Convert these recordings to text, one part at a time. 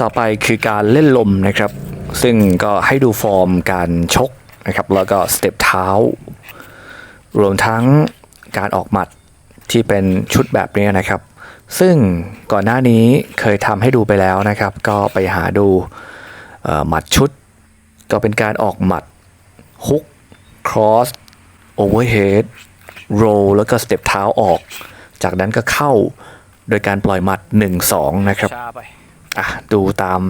ต่อไปคือการเล่นลมนะครับ ซึ่งก็ให้ดูฟอร์มการชกนะครับ แล้วก็สเต็ปเท้า รวมทั้งการออกหมัดที่เป็นชุดแบบนี้นะครับ ซึ่งก่อนหน้านี้เคยทำให้ดูไปแล้วนะครับ ก็ไปหาดูหมัดชุด ก็เป็นการออกหมัดฮุกครอสโอเวอร์เฮดโรแล้วก็สเต็ปเท้าออก จากนั้นก็เข้าโดยการปล่อยหมัด 1-2 นะครับ อะดูตาม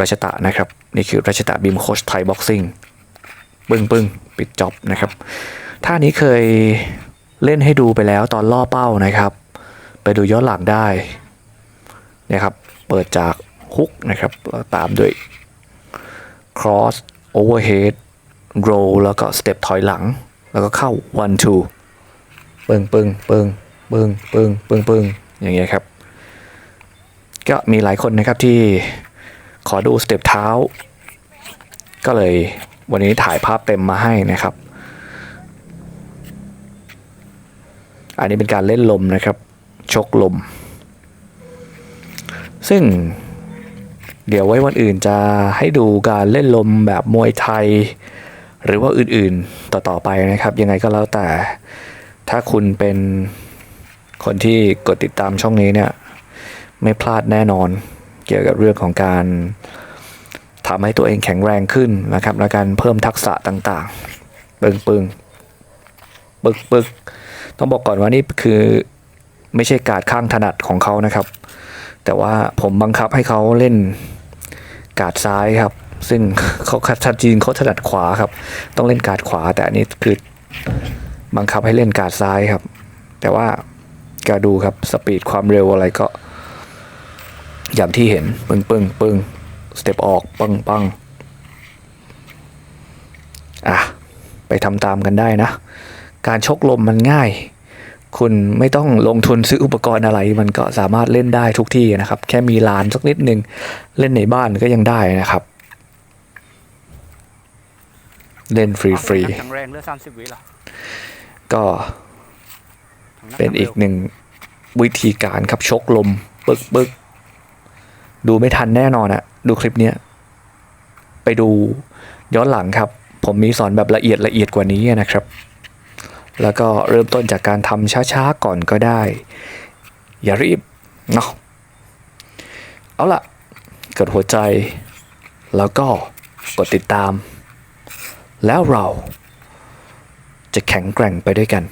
รัชตะนะครับ นี่คือรัชตะบิมโคชไทยบ็อกซิ่งปึ้งปึ้งปิดจ็อบนะครับท่านี้เคยเล่นให้ดูไปแล้วตอนล่อเป้านะครับ ไปดูย้อนหลังได้นะครับเปิดจากฮุกนะครับแล้วตามด้วย cross overhead roll แล้วก็ step ถอยหลัง แล้วก็เข้า one two ปึ้งปึ้งปึ้งปึ้งปึ้งปึ้งปึ้งอย่างเงี้ยครับ ก็มีหลายคนนะครับที่ขอดูสเต็ปเท้า ก็เลยวันนี้ถ่ายภาพเต็มมาให้นะครับ อันนี้เป็นการเล่นลมนะครับ ชกลม ซึ่งเดี๋ยวไว้วันอื่นจะให้ดูการเล่นลมแบบมวยไทย หรือว่าอื่นๆต่อๆไปนะครับ ยังไงก็แล้วแต่ ถ้าคุณเป็นคนที่กดติดตามช่องนี้เนี่ย ไม่พลาดแน่นอน เกี่ยวกับเรื่องของการทำให้ตัวเองแข็งแรงขึ้นนะครับ และการเพิ่มทักษะต่างๆ ปึงปึงปึกปึกต้องบอกก่อนว่านี่คือไม่ใช่การข้างถนัดของเขานะครับ แต่ว่าผมบังคับให้เขาเล่นการดซ้ายครับ ซึ่งเขาชัดจีนเขาถนัดขวาครับ ต้องเล่นการดขวา แต่อันนี้คือบังคับให้เล่นการดซ้ายครับ แต่ว่าก็ดูครับสปีดความเร็วอะไรก็ อย่างที่เห็น ปึ้งปึ้งปึ้งสเต็ปออกปังปังอะ ไปทำตามกันได้นะ การชกลมมันง่าย คุณไม่ต้องลงทุนซื้ออุปกรณ์อะไร มันก็สามารถเล่นได้ทุกที่นะครับ แค่มีลานสักนิดนึง เล่นในบ้านก็ยังได้นะครับ เล่นฟรีฟรีแข็งแรงเหลือสามสิบวิเหรอๆก็ทั้งำเป็นอีกทั้งหนึ่งวิธีการครับชกลม ปึกปึก ดูไม่ทันแน่นอนอะดูคลิปเนี้ยไปดูย้อนหลังครับ ผมมีสอนแบบละเอียดละเอียดกว่านี้นะครับ แล้วก็เริ่มต้นจากการทำช้าๆก่อนก็ได้ อย่ารีบเนาะเอาล่ะกดหัวใจ แล้วก็กดติดตาม แล้วเราจะแข็งแกร่งไปด้วยกัน